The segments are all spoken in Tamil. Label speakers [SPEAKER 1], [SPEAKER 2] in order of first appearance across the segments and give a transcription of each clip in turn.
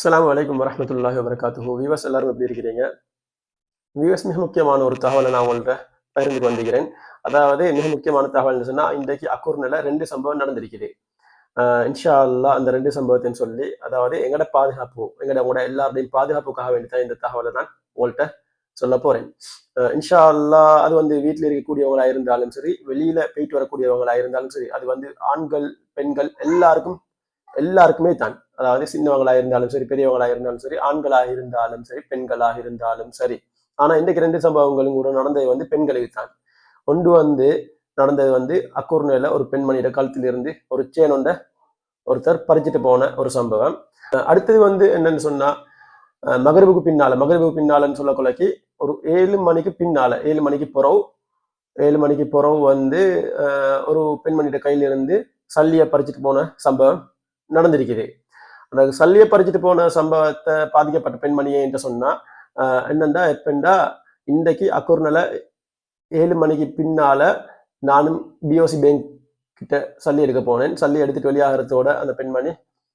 [SPEAKER 1] அஸ்லாம் வலைக்கம் வரஹ்மத்துல்லாஹி வரகாத்து வியூவர்ஸ் எல்லாரும் எப்படி இருக்கிறீங்க? வியூவர்ஸ் மிக முக்கியமான ஒரு தகவலை நான் உங்கள்கிட்ட பகிர்ந்து வந்துகிறேன் அதாவது மிக முக்கியமான தகவல்னு சொன்னா இன்றைக்கு அக்கூர்னில் ரெண்டு சம்பவம் நடந்திருக்குது. ஆஹ் இன்ஷா அல்லாஹ் அந்த ரெண்டு சம்பவத்தையும் சொல்லி அதாவது எங்கட பாதுகாப்பு எங்கட உங்களோட எல்லாருடையும் பாதுகாப்புக்காக வேண்டி தான் இந்த தகவலை நான் உங்கள்கிட்ட சொல்ல போறேன். ஆஹ் இன்ஷா அல்லாஹ் அது வந்து வீட்டில் இருக்கக்கூடியவங்களா இருந்தாலும் சரி வெளியில போயிட்டு வரக்கூடியவங்களா இருந்தாலும் சரி அது வந்து ஆண்கள் பெண்கள் எல்லாருக்கும் எல்லாருக்குமே தான். அதாவது சின்னவங்களா இருந்தாலும் சரி பெரியவங்களா இருந்தாலும் சரி ஆண்களாக இருந்தாலும் சரி பெண்களாக இருந்தாலும் சரி. ஆனா இன்றைக்கு ரெண்டு சம்பவங்களும் கூட நடந்தது வந்து பெண்களுக்கு தான். ஒன்று வந்து நடந்தது வந்து அக்கூர்நில ஒரு பெண்மணியோட காலத்திலிருந்து ஒரு சேன் ஒருத்தர் பறிச்சுட்டு போன ஒரு சம்பவம். அடுத்தது வந்து என்னன்னு சொன்னா அஹ் பின்னால மகரிபுக்கு பின்னாலன்னு சொல்லக்குள்ளக்கி ஒரு ஏழு மணிக்கு பின்னால ஏழு மணிக்கு புறவு ஏழு மணிக்கு புறவு வந்து ஒரு பெண்மணியோட கையிலிருந்து சல்லியை பறிச்சுட்டு போன சம்பவம். நடந்திருக்குது. அந்த சல்லியை பறிச்சுட்டு போன சம்பவத்தை பாதிக்கப்பட்ட பெண்மணியை என்று சொன்னா என்னண்டா எப்பண்டா இன்றைக்கு அக்கூர்னல ஏழு மணிக்கு பின்னால நானும் பிஓசி பேங்க் கிட்ட சல்லி எடுக்க போனேன். சல்லி எடுத்துட்டு வெளியாகிறதோட அந்த பெண்மணி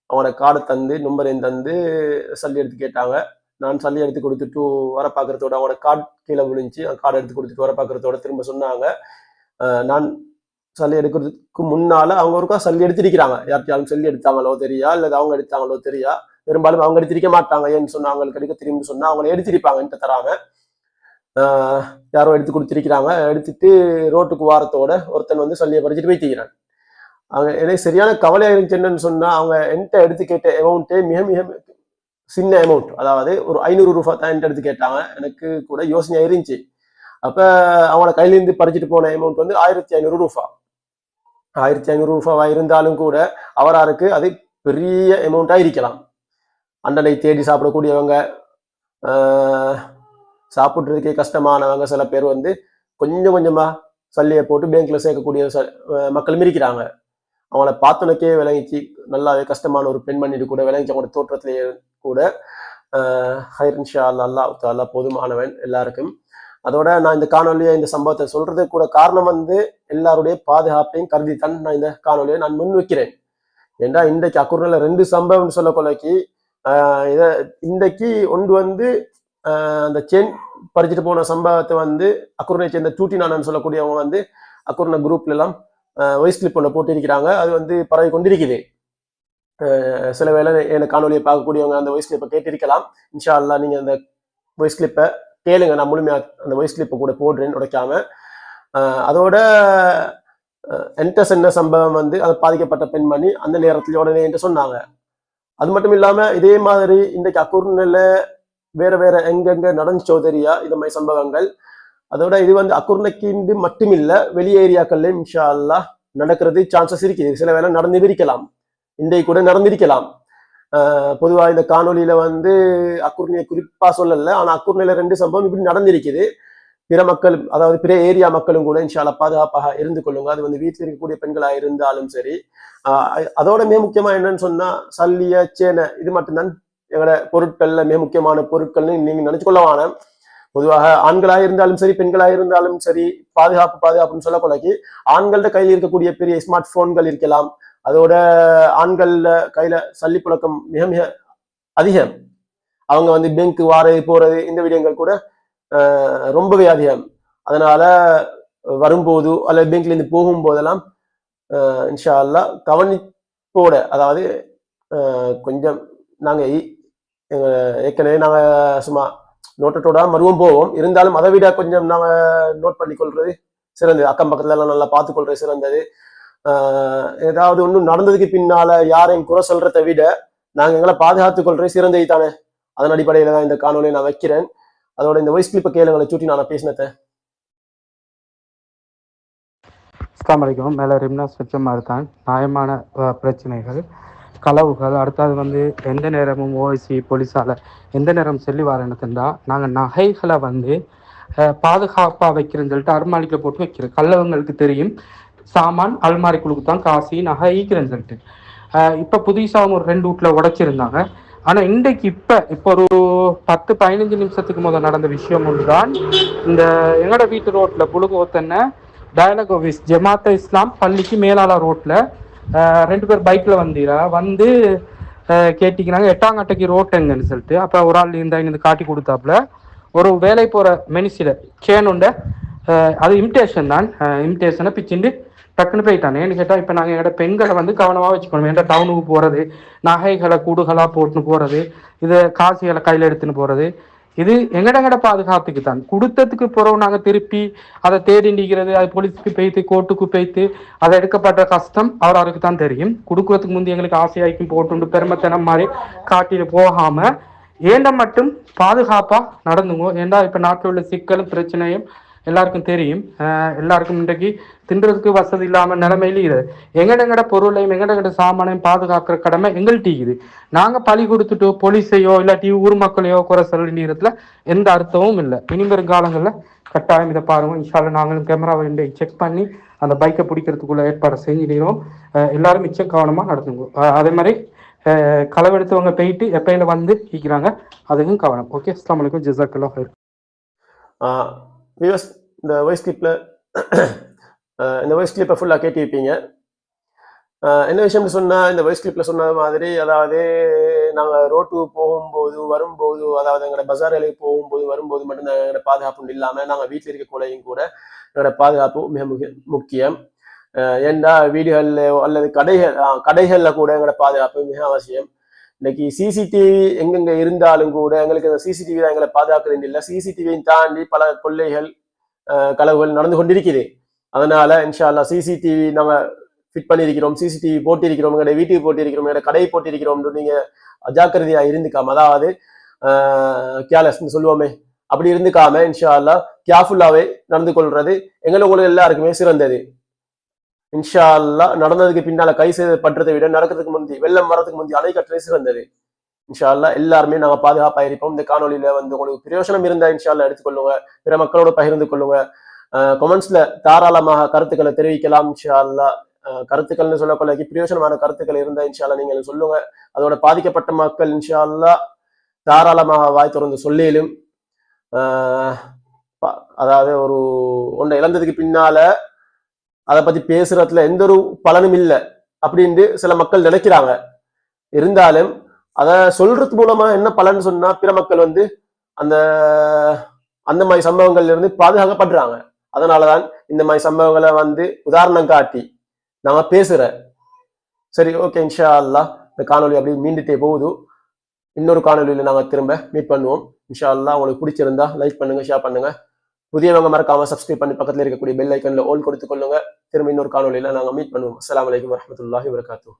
[SPEAKER 1] அவனோட கார்டை தந்து நம்பரையும் தந்து சல்லி எடுத்து கேட்டாங்க. நான் சல்லி எடுத்து கொடுத்துட்டு வர பார்க்கறதோட அவனோட கார்டு கீழே விழுந்துச்சு. அந்த கார்டை எடுத்து கொடுத்துட்டு வர பார்க்கறதோட திரும்ப சொன்னாங்க. நான் சல்லி எடுக்கிறதுக்கு முன்னால அவங்க ஒருக்கா சல்லி எடுத்திருக்கிறாங்க. யார்கிட்டயாலும் சல்லி எடுத்தாங்களோ தெரியா? இல்லை அவங்க எடுத்தாங்களோ தெரியா? பெரும்பாலும் அவங்க எடுத்திருக்க மாட்டாங்க. ஏன்னு சொன்னா அவங்களுக்கு எடுக்க திரும்பி சொன்னா அவங்களை எடுத்திருப்பாங்க. என்கிட்ட தராங்க ஆஹ் யாரோ எடுத்து கொடுத்திருக்கிறாங்க. எடுத்துட்டு ரோட்டுக்கு வாரத்தோட ஒருத்தன் வந்து சல்லியை பறிச்சுட்டு வைத்திக்கிறான் அவங்க எனக்கு சரியான கவலையா இருந்துச்சு என்னன்னு சொன்னா அவங்க என்கிட்ட எடுத்து கேட்ட அமௌண்ட்டே மிக மிக சின்ன அமௌண்ட் அதாவது ஒரு ஐநூறு ரூபா தான் என்கிட்ட எடுத்து கேட்டாங்க. எனக்கு கூட யோசனையா இருந்துச்சு. அப்ப அவங்கள கையிலேருந்து பறிச்சுட்டு போன அமௌண்ட் வந்து ஆயிரத்தி ஐநூறு ரூபா. ஆயிரத்தி ஐநூறு ரூபாவா இருந்தாலும் கூட அவராருக்கு அது பெரிய அமௌண்ட்டாக இருக்கலாம். அண்டனை தேடி சாப்பிடக்கூடியவங்க சாப்பிட்றதுக்கே கஷ்டமானவங்க சில பேர் வந்து கொஞ்சம் கொஞ்சமாக சல்லியை போட்டு பேங்க்கில் சேர்க்கக்கூடிய ச- மக்களும் இருக்கிறாங்க. அவங்கள பார்த்தனக்கே விளங்கிச்சு. நல்லாவே கஷ்டமான ஒரு பெண்மணி கூட விளங்கிச்சு. அவங்களோட தோற்றத்திலேயே கூட ஹைரன்ஷா ஹைர் இன்ஷா அல்லா அல்லாஹ் போதுமானவன் எல்லாருக்கும். அதோட நான் இந்த காணொலியை இந்த சம்பவத்தை சொல்றது கூட காரணம் வந்து எல்லாருடைய பாதுகாப்பையும் கருதித்தான் நான் இந்த காணொலியை நான் முன் வைக்கிறேன் ஏன்டா இன்றைக்கு அக்குர்னில் ரெண்டு சம்பவம்னு சொல்ல கொலைக்கு ஆஹ் இன்றைக்கு ஒன்று வந்து அந்த செயின் பறிச்சுட்டு போன சம்பவத்தை வந்து அக்குர்னை சேர்ந்த டூட்டி நானன்னு சொல்லக்கூடியவங்க வந்து அக்குர்ன குரூப்ல எல்லாம் வாய்ஸ் கிளிப் ஒன்று போட்டிருக்கிறாங்க. அது வந்து பரவி கொண்டிருக்குது. சில வேளை எனக்கு காணொலியை பார்க்கக்கூடியவங்க அந்த வாய்ஸ் கிளிப்பை கேட்டிருக்கலாம். இன்ஷா அல்லா நீங்கள் அந்த வாய்ஸ் கிளிப்பை கேளுங்க நான் முழுமையா அந்த வாய்ஸ் கிளிப்பை கூட போடுறேன் உடைக்காம. ஆஹ் அதோட என்டஸ் என்ன சம்பவம் வந்து அதை பாதிக்கப்பட்ட பெண்மணி அந்த நேரத்தில் உடனே என்று சொன்னாங்க. அது மட்டும் இல்லாமல் இதே மாதிரி இன்றைக்கு அக்குர்நில வேற வேற எங்கெங்க நடன் சௌதரியா இந்த மாதிரி சம்பவங்கள். அதோட இது வந்து அக்குர்நக்கின்றி மட்டும் இல்லை வெளி ஏரியாக்கள்லயும் இன்ஷா அல்லாஹ் நடக்கிறது சான்சஸ் இருக்குது. சில வேளை நடந்து இருக்கலாம் இன்றைக்கு கூட நடந்திருக்கலாம். ஆஹ் பொதுவா இந்த காணொலியில வந்து அக்குர்ணியை குறிப்பா சொல்லலை. ஆனா அக்குர்ணியில் ரெண்டு சம்பவம் இப்படி நடந்திருக்குது. பிற மக்கள் அதாவது பிற ஏரியா மக்களும் கூட இன்ஷா பாதுகாப்பாக இருந்து கொள்ளுங்க. அது வந்து வீட்டில் இருக்கக்கூடிய பெண்களாக இருந்தாலும் சரி. ஆஹ் அதோட மிக முக்கியமா என்னன்னு சொன்னா சல்லிய சேனை இது மட்டும்தான் எங்களோட பொருட்கள்ல மிக முக்கியமான பொருட்கள்னு நீங்கள் நினைச்சு கொள்ள வேணாம். பொதுவாக ஆண்களாக இருந்தாலும் சரி பெண்களாக இருந்தாலும் சரி பாதுகாப்பு பாதுகாப்புன்னு சொல்ல கொலைக்கு ஆண்கள்ட கையில் இருக்கக்கூடிய பெரிய ஸ்மார்ட் போன்கள் இருக்கலாம். அதோட ஆண்கள்ல கையில சல்லி புழக்கம் மிக மிக அதிகம். அவங்க வந்து பேங்க் வாரது போறது இந்த விடயங்கள் கூட ரொம்பவே அதிகம். அதனால வரும்போது அல்லது பேங்க்ல இருந்து போகும்போதெல்லாம் இன்ஷா அல்லா கவனிப்போட அதாவது கொஞ்சம் நாங்க ஏற்கனவே நாங்க சும்மா நோட்டத்தோட மருவம் போவோம். இருந்தாலும் அதை விட கொஞ்சம் நாங்க நோட் பண்ணிக்கொள்றது சிறந்தது. அக்கம் பக்கத்துல எல்லாம் நல்லா பார்த்துக்கொள்றது சிறந்தது. ஏதாவது ஒன்றும் நடந்ததுக்கு பின்னால யாரையும் குறை சொல்றதை விட நாங்கள் எங்களை பாதுகாத்துக் கொள்றது சிறந்தது தானே? அதன் அடிப்படையில தான் இந்த காணொலியை நான் வைக்கிறேன். அதோட இந்த வாய்ஸ் கிளிப்பை கேளுங்களை சுற்றி நான் பேசினத்தை
[SPEAKER 2] அஸ்லாம் வலைக்கம் மேலே ரிம்னா வச்ச இருக்கான் நியாயமான பிரச்சனைகள். களவுகள் அடுத்தது வந்து எந்த நேரமும் ஓஎஸ்சி போலீஸால் எந்த நேரம் செல்லி வரணுதுண்டா நாங்கள் நகைகளை வந்து பாதுகாப்பாக வைக்கிறேன்னு சொல்லிட்டு அருமாளிக்கில் போட்டு வைக்கிறோம். கல்லவங்களுக்கு தெரியும். சாமான் அல்மாரிக்குழுக்கு தான் காசி நகை ஈக்கிறேன்னு சொல்லிட்டு. இப்போ புதுசாக ஒரு ரெண்டு வீட்டில் உடைச்சிருந்தாங்க. ஆனால் இன்றைக்கு இப்போ இப்போ ஒரு பத்து பதினஞ்சு நிமிஷத்துக்கு முதல் நடந்த விஷயம் ஒன்றுதான். இந்த எங்களோட வீட்டு ரோட்டில் புழுகோத்தன்ன டயலக் ஆஃபீஸ் ஜமாத்த இஸ்லாம் பள்ளிக்கு மேலாளர் ரோட்டில் ரெண்டு பேர் பைக்கில் வந்தீரா? வந்து கேட்டிக்கிறாங்க எட்டாங்கட்டைக்கு ரோட்டங்கன்னு சொல்லிட்டு. அப்போ ஒரு ஆள் இந்த இங்க காட்டி கொடுத்தாப்புல. ஒரு வேலை போகிற மெனிசில சேனுண்ட அது இமிட்டேஷன் தான். இமிட்டேஷனை பிச்சுண்டு டக்குன்னு போயிட்டான். ஏன்னு கேட்டால் இப்போ நாங்கள் எங்கள்ட பெண்களை வந்து கவனமாக வச்சுக்கணும். ஏன்டா டவுனுக்கு போகிறது நகைகளை கூடுகளாக போட்டுன்னு போகிறது இதை காசுகளை கையில் எடுத்துன்னு போகிறது இது எங்கடங்கட பாதுகாப்புக்கு தான். கொடுத்ததுக்கு பிறகு நாங்கள் திருப்பி அதை தேடி நிற்கிறது அது போலீஸுக்கு போய்த்து கோர்ட்டுக்கு போய்த்து அதை எடுக்கப்படுற கஷ்டம் அவர் அவருக்கு தான் தெரியும். கொடுக்கறதுக்கு முந்தைய எங்களுக்கு ஆசையாய்க்கும் போட்டு பெருமைத்தனம் மாதிரி காட்டிட்டு போகாம ஏண்ட மட்டும் பாதுகாப்பா நடந்துங்க? ஏண்டா இப்ப நாட்டில் உள்ள சிக்கலும் பிரச்சனையும் எல்லாருக்கும் தெரியும். எல்லாருக்கும் இன்றைக்கு தின்றதுக்கு வசதி இல்லாமல் நிலைமையில இது. எங்கட எங்கட பொருளையும் எங்கட எங்கட சாமானையும் பாதுகாக்கிற கடமை எங்கள்கிட்ட இருக்குது. நாங்கள் பழி கொடுத்துட்டோ போலீஸையோ இல்லாட்டி ஊர் மக்களையோ குறை சொல்ல நேரத்துல எந்த அர்த்தமும் இல்லை. இனி காலங்களில் கட்டாயம் இதை பாருங்க. இன்ஷால்ல நாங்களும் கேமராவை செக் பண்ணி அந்த பைக்கை பிடிக்கிறதுக்குள்ள ஏற்பாடு செஞ்சிடுறோம் எல்லாரும் மிச்சம் கவனமாக நடத்துங்க அதே மாதிரி களவெடுத்தவங்க போயிட்டு எப்பையில வந்து ஈக்கிறாங்க அதுக்கும் கவனம். ஓகே அஸ்லாம் வலைக்கும் ஜிசாக்கல்லா
[SPEAKER 1] வியூஸ் இந்த வாய்ஸ் கிளிப்பில் இந்த வாய்ஸ் கிளிப்பை ஃபுல்லாக கேட்டிருப்பீங்க. என்ன விஷயம்னு சொன்னால் இந்த வாய்ஸ் கிளிப்பில் சொன்ன மாதிரி அதாவது நாங்கள் ரோட்டு போகும்போது வரும்போது அதாவது எங்களோட பஜார் வேலைக்கு போகும்போது வரும்போது மட்டும் எங்களோட பாதுகாப்பு இல்லாமல் நாங்கள் வீட்டில் இருக்க கொலையும் கூட எங்களோட பாதுகாப்பு மிக முக்கியம். ஏன்னா வீடுகளில் அல்லது கடைகள் கடைகளில் கூட எங்களோட பாதுகாப்பு மிக அவசியம். இன்னைக்கு சிசிடிவி எங்கெங்க இருந்தாலும் கூட எங்களுக்கு அந்த சிசிடிவி தான் எங்களை பாதுகாக்கிறது இல்லை. சிசிடிவியும் தாண்டி பல கொள்ளைகள் கலவுகள் களவுகள் நடந்து கொண்டிருக்குது. அதனால இன்ஷா சிசிடிவி நம்ம ஃபிட் பண்ணியிருக்கிறோம் சிசிடிவி போட்டிருக்கிறோம் எங்களுடைய வீட்டுக்கு போட்டிருக்கிறோம் எங்களுடைய கடையை போட்டிருக்கிறோம்னு நீங்க அஜாக்கிரதையா இருந்துக்காம அதாவது கேலஸ்ன்னு சொல்லுவோமே அப்படி இருந்துக்காம இன்ஷா அல்லா கேர்ஃபுல்லாவே நடந்து கொள்றது எங்களை உங்களுக்கு எல்லாருக்குமே சிறந்தது. இன்ஷா அல்லா நடந்ததுக்கு பின்னால கை செய்து பண்றதை விட நடக்கிறதுக்கு முந்தி வெள்ளம் வரதுக்கு முந்தி அலை கட்டுறது சிறந்தது இன்ஷா அல்லாஹ் எல்லாருமே நாங்க பாதுகாப்பா இருப்போம் இந்த காணொலியில வந்து உங்களுக்கு பிரயோஜனம் இருந்தா இன்ஷா அல்லாஹ் எடுத்துக்கொள்ளுங்க. பிற மக்களோட பகிர்ந்து கொள்ளுங்க. கொமெண்ட்ஸ்ல தாராளமாக கருத்துக்களை தெரிவிக்கலாம் இன்ஷா அல்லாஹ் கருத்துக்கள்னு சொல்லக்கொள்ள பிரயோஜனமான கருத்துக்கள் இருந்தா இன்ஷா அல்லாஹ் நீங்க சொல்லுங்க. அதோட பாதிக்கப்பட்ட மக்கள் இன்ஷா அல்லாஹ் தாராளமாக வாய் திறந்து சொல்லிலும். ப- அதாவது ஒரு ஒன்றை இழந்ததுக்கு பின்னால அதை பத்தி பேசுறதுல எந்த ஒரு பலனும் இல்லை அப்படின்ட்டு சில மக்கள் நினைக்கிறாங்க. இருந்தாலும் அதை சொல்றது மூலமா என்ன பலன் சொன்னா பிற மக்கள் வந்து அந்த அந்த மாதிரி சம்பவங்கள்ல இருந்து பாதுகாக்கப்படுறாங்க. அதனாலதான் இந்த மாதிரி சம்பவங்களை வந்து உதாரணம் காட்டி நாம பேசுற. சரி ஓகே இன்ஷா அல்லாஹ் இந்த காணொளி அப்படியே மீண்டுட்டே போகுது. இன்னொரு காணொளியில நாங்க திரும்ப மீட் பண்ணுவோம். இன்ஷா அல்லா உங்களுக்கு பிடிச்சிருந்தா லைக் பண்ணுங்க ஷேர் பண்ணுங்க. புதியவங்க மறக்காம சப்ஸ்கிரைப் பண்ணி பக்கத்துல இருக்கக்கூடிய பெல் ஐக்கன்ல ஓல் கொடுத்து கொள்ளுங்க. திரும்ப இன்னொரு காணொலியில் நாங்கள் மீட் பண்ணுவோம். அஸ்லாம் வலைக்கம் வரமத்துல்லாஹி வபரகாத்துஹு